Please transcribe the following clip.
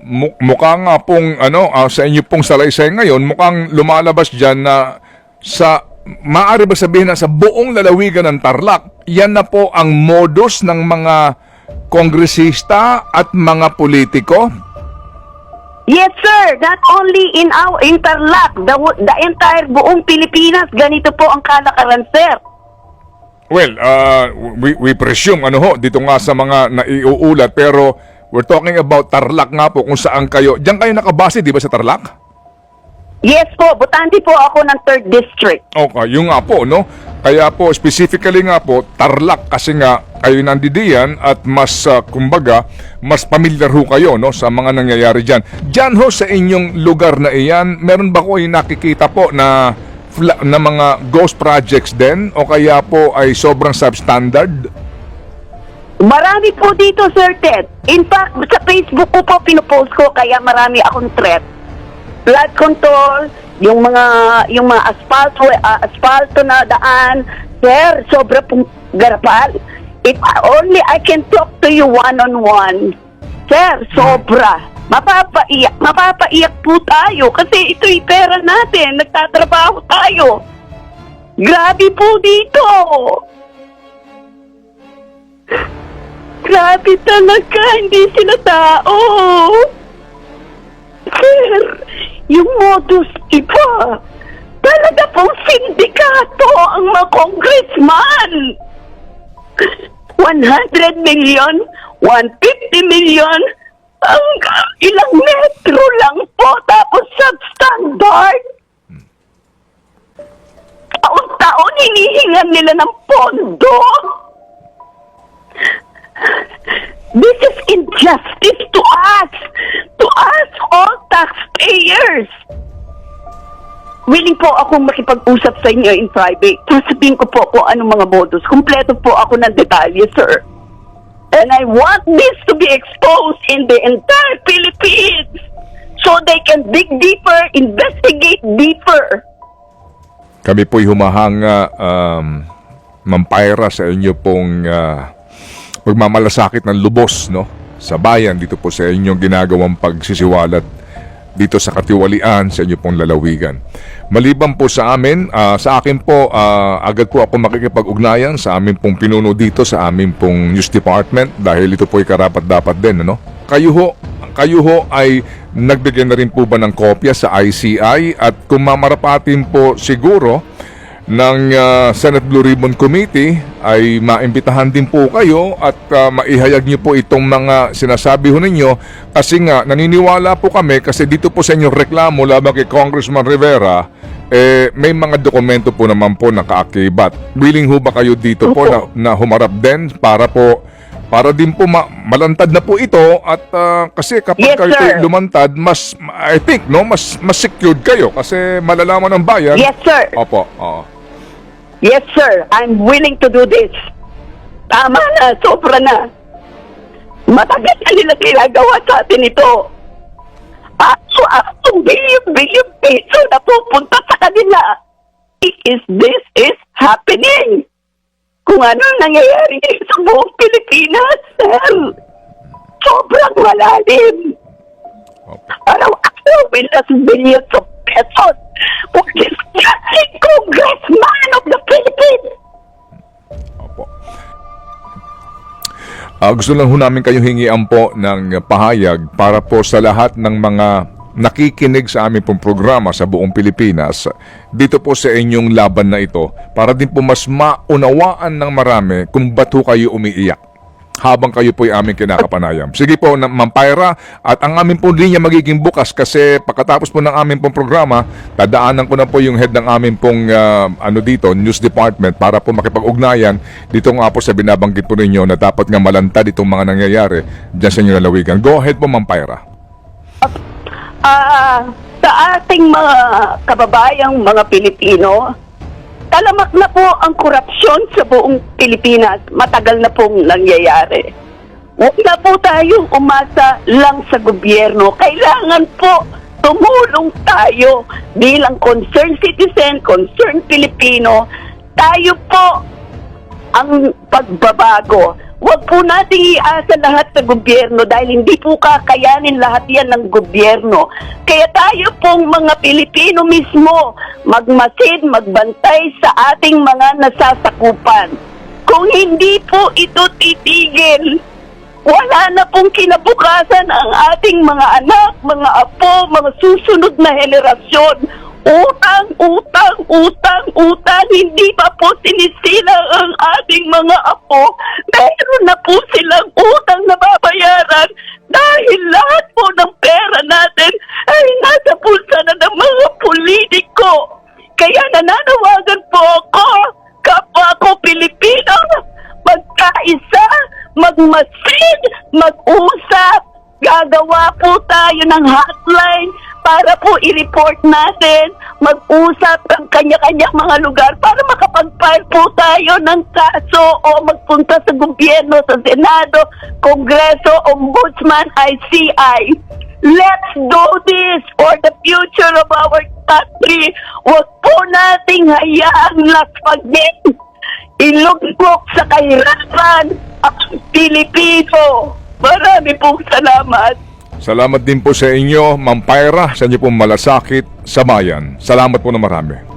mu- mukha nga pong ano ah, sa inyo pong salaysay ngayon mukhang lumalabas diyan na sa maaari ba sabihin na sa buong lalawigan ng Tarlac yan na po ang modus ng mga kongresista at mga politiko Yes, sir. Not only in our Interlac, the, the entire buong Pilipinas, ganito po ang kalakaran, sir. Well, uh, we, we presume ano ho dito nga sa mga naiuulat pero we're talking about Tarlac nga po kung saan kayo diyan kayo nakabase di ba sa Tarlac? Yes po, butante po ako ng 3rd District. Okay, yung nga po, no? Kaya po, specifically nga po, Tarlac kasi nga kayo nandidiyan at mas, ah, kumbaga, mas familiar ho kayo, no? Sa mga nangyayari dyan. Dyan ho sa inyong lugar na iyan, meron ba ko yung nakikita po na, na mga ghost projects din? O kaya po ay sobrang substandard? Marami po dito, Sir Ted. In fact, sa Facebook ko po pinupost ko, kaya marami akong threat. Flood control, yung mga yung mga asphalt uh, asfalto na daan, sir, sobra pong garapal. If only I can talk to you one on one. Sir, sobra. Mapapaiyak, mapapaiyak po tayo kasi ito'y pera natin, nagtatrabaho tayo. Grabe po dito. Grabe talaga, hindi sila tao. Sir, yung modus iba. Talaga pong sindikato ang mga congressman. 100 million, 150 million, ang ilang metro lang po, tapos substandard. Taon-taon hinihingan nila ng pondo. This is injustice to us, to us all taxpayers. Willing po akong makipag-usap sa inyo in private. Sasabihin ko po kung anong mga modus. Kompleto po ako ng detalye, sir. And I want this to be exposed in the entire Philippines so they can dig deeper, investigate deeper. Kami po'y humahanga, um, mampayra sa inyo pong ah, pagmamalasakit ng lubos no? sa bayan dito po sa inyong ginagawang pagsisiwalat dito sa katiwalian sa inyo pong lalawigan. Maliban po sa amin, ah, sa akin po, ah, agad po ako makikipag-ugnayan sa amin pong pinuno dito sa amin pong news department dahil ito po ay karapat dapat din. Ano? Kayo ho, kayo ho ay nagbigay na rin po ba ng kopya sa ICI at kung mamarapatin po siguro ng ah, Senate Blue Ribbon Committee ay maimbitahan din po kayo at ah, maihayag niyo po itong mga sinasabi ho ninyo kasi nga naniniwala po kami kasi dito po sa inyong reklamo laban kay Congressman Rivera eh, may mga dokumento po naman po na kaakibat. Willing ho ba kayo dito po na, na humarap din para po para din po ma- malantad na po ito at ah, kasi kapag Yes, kayo sir. lumantad mas I think no mas mas secured kayo kasi malalaman ng bayan Yes, sir. Opo, oo. Yes, sir. I'm willing to do this. Tama na. Sobra na. Matagal na nila ginagawa sa atin ito. Aso-asong bilyon-bilyon peso na pupunta sa kanila. Is this is happening? Kung ano ang nangyayari sa buong Pilipinas, sir. Sobrang malalim. Araw-araw, billions billions of Ah, gusto lang ho namin kayo hingian po ng pahayag para po sa lahat ng mga nakikinig sa aming pong programa sa buong Pilipinas. Dito po sa inyong laban na ito para din po mas maunawaan ng marami kung ba't kayo umiiyak habang kayo po'y aming kinakapanayam. Sige po, Ma'am Pyra, at ang aming pong linya magiging bukas kasi pagkatapos po ng aming pong programa, dadaanan ko na po yung head ng aming pong ah, ano dito, news department para po makipag-ugnayan dito nga po sa binabanggit po ninyo na dapat nga malantad itong mga nangyayari dyan sa inyong lalawigan. Go ahead po, Ma'am Pyra. Ah, sa ating mga kababayang mga Pilipino, talamak na po ang korupsyon sa buong Pilipinas. Matagal na pong nangyayari. Huwag na po tayong umasa lang sa gobyerno. Kailangan po tumulong tayo bilang concerned citizen, concerned Pilipino. Tayo po ang pagbabago. Huwag po nating iasa lahat sa gobyerno dahil hindi po kakayanin lahat yan ng gobyerno. Kaya tayo pong mga Pilipino mismo magmasid, magbantay sa ating mga nasasakupan. Kung hindi po ito titigil, wala na pong kinabukasan ang ating mga anak, mga apo, mga susunod na henerasyon. Utang, utang, utang, utang, hindi pa po sinisilang ang ating mga apo. Meron na po silang utang na babayaran dahil lahat po ng pera natin ay nasa pulsa na ng mga politiko. Kaya nananawagan po ako, kapwa ko Pilipino, magkaisa, magmasid, mag-usap, gagawa po tayo ng hotline para po i-report natin, mag-usap ang kanya-kanyang mga lugar para makapag-file po tayo ng kaso o magpunta sa gobyerno, sa Senado, Kongreso, Ombudsman, ICI. Let's do this for the future of our country. Huwag po nating hayaang laspagin ilugmok sa kahirapan ang Pilipino. Marami pong salamat. Salamat din po sa inyo, Ma'am Pyra, sa inyo pong malasakit sa bayan. Salamat po na marami.